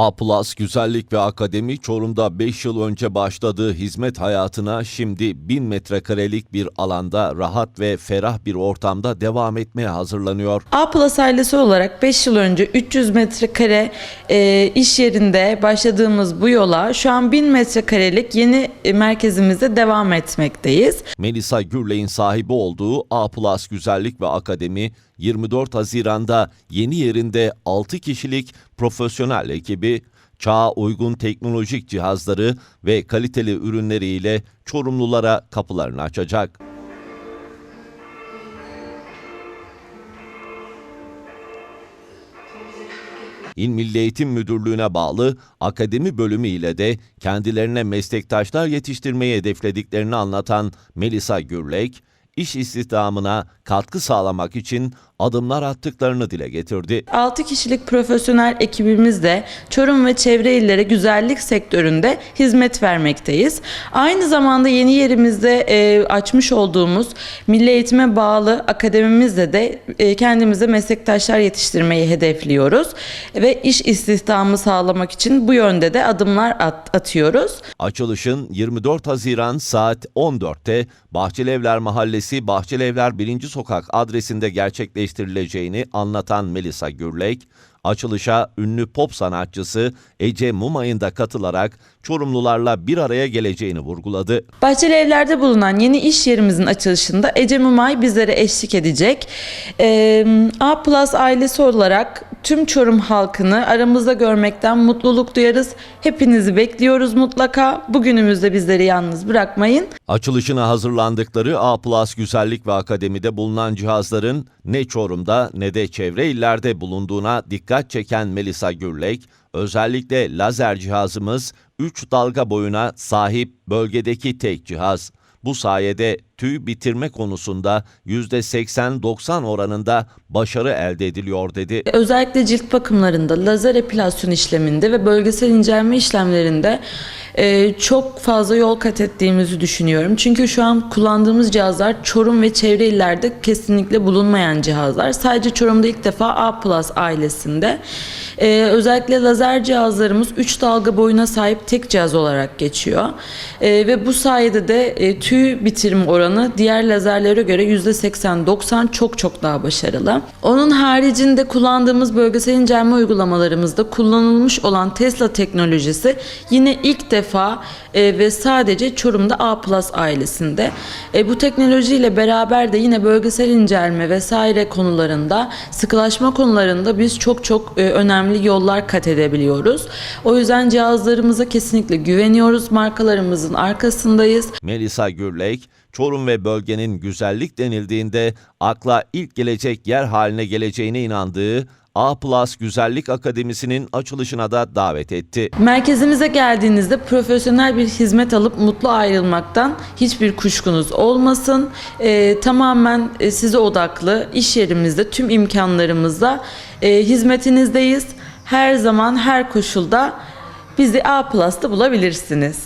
A Plus Güzellik ve Akademi Çorum'da 5 yıl önce başladığı hizmet hayatına şimdi 1000 metrekarelik bir alanda rahat ve ferah bir ortamda devam etmeye hazırlanıyor. A Plus ailesi olarak 5 yıl önce 300 metrekare e, iş yerinde başladığımız bu yola şu an 1000 metrekarelik yeni e, merkezimizde devam etmekteyiz. Melisa Gürley'in sahibi olduğu A Plus Güzellik ve Akademi 24 Haziran'da yeni yerinde 6 kişilik profesyonel ekibi, çağa uygun teknolojik cihazları ve kaliteli ürünleriyle Çorumlulara kapılarını açacak. İl Milli Eğitim Müdürlüğü'ne bağlı akademi bölümü ile de kendilerine meslektaşlar yetiştirmeyi hedeflediklerini anlatan Melisa Gürlek, iş istihdamına katkı sağlamak için adımlar attıklarını dile getirdi. 6 kişilik profesyonel ekibimizle Çorum ve çevre illere güzellik sektöründe hizmet vermekteyiz. Aynı zamanda yeni yerimizde e, açmış olduğumuz milli eğitime bağlı akademimizde de e, kendimize meslektaşlar yetiştirmeyi hedefliyoruz ve iş istihdamı sağlamak için bu yönde de adımlar at- atıyoruz. Açılışın 24 Haziran saat 14'te Bahçelievler Mahallesi Bahçelievler 1. Sokak adresinde gerçekleştirileceğini anlatan Melisa Gürlek, açılışa ünlü pop sanatçısı Ece Mumay'ın da katılarak Çorumlularla bir araya geleceğini vurguladı. Bahçeli Evler'de bulunan yeni iş yerimizin açılışında Ece Mumay bizlere eşlik edecek. Ee, A Plus ailesi olarak tüm Çorum halkını aramızda görmekten mutluluk duyarız. Hepinizi bekliyoruz mutlaka. Bugünümüzde bizleri yalnız bırakmayın. Açılışına hazırlandıkları A Plus Güzellik ve Akademi'de bulunan cihazların ne Çorum'da ne de çevre illerde bulunduğuna dikkat çeken Melisa Gürlek, özellikle lazer cihazımız 3 dalga boyuna sahip bölgedeki tek cihaz. Bu sayede tüy bitirme konusunda %80-90 oranında başarı elde ediliyor dedi. Özellikle cilt bakımlarında, lazer epilasyon işleminde ve bölgesel incelme işlemlerinde e, çok fazla yol kat ettiğimizi düşünüyorum. Çünkü şu an kullandığımız cihazlar Çorum ve çevre illerde kesinlikle bulunmayan cihazlar. Sadece Çorum'da ilk defa A Plus ailesinde. E, özellikle lazer cihazlarımız 3 dalga boyuna sahip tek cihaz olarak geçiyor. E, ve bu sayede de e, tüy bitirme oranı diğer lazerlere göre %80-90 çok çok daha başarılı. Onun haricinde kullandığımız bölgesel incelme uygulamalarımızda kullanılmış olan Tesla teknolojisi yine ilk defa e, ve sadece Çorum'da A Plus ailesinde. E, bu teknolojiyle beraber de yine bölgesel incelme vesaire konularında, sıkılaşma konularında biz çok çok e, önemli yollar kat edebiliyoruz. O yüzden cihazlarımıza kesinlikle güveniyoruz. Markalarımızın arkasındayız. Melisa Gürlek, Çorum ve bölgenin güzellik denildiğinde akla ilk gelecek yer haline geleceğine inandığı A Plus Güzellik Akademisi'nin açılışına da davet etti. Merkezimize geldiğinizde profesyonel bir hizmet alıp mutlu ayrılmaktan hiçbir kuşkunuz olmasın. Ee, tamamen e, size odaklı iş yerimizde tüm imkanlarımızla e, hizmetinizdeyiz. Her zaman her koşulda bizi A Plus'ta bulabilirsiniz.